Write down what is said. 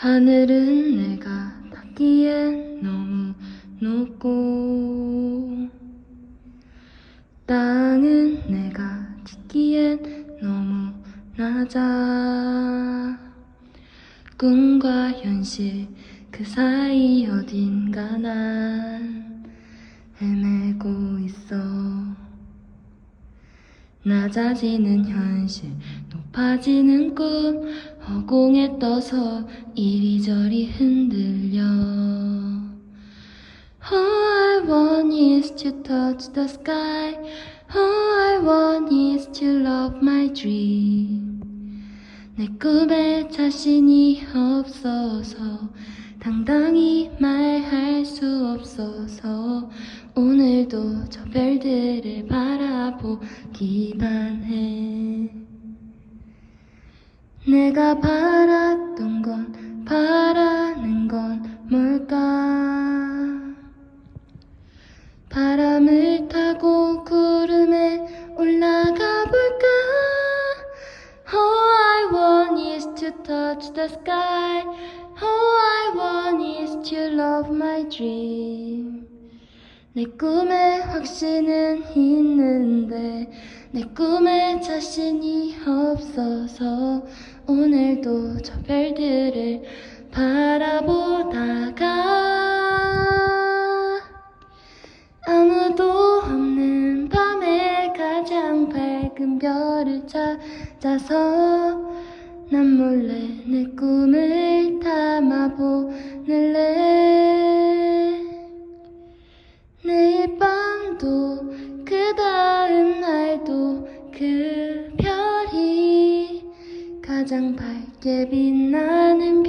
하늘은 내가 닿기엔 너무 높고 땅은 내가 딛기엔 너무 낮아. 꿈과 현실 그 사이 어딘가 난 헤매고 있어. 낮아지는 현실 높아지는 꿈 허공에 떠서 이리저리 흔들려 All I want is to touch the sky All I want is to love my dream 내 꿈에 자신이 없어서 당당히 말할 수 없어서 오늘도 저 별들을 바라보기만 해 내가 바랐던 건 바라는 건 뭘까 바람을 타고 구름에 올라가 볼까 All I want is to touch the sky All I want is to love my dream 내 꿈에 확신은 있는데 내 꿈에 자신이 없어서 오늘도 저 별들을 바라보다가 아무도 없는 밤에 가장 밝은 별을 찾아서 난 몰래 내 꿈을 담아보늘래. 내일 밤도 그 다음 날도 그 가장 밝게 빛나는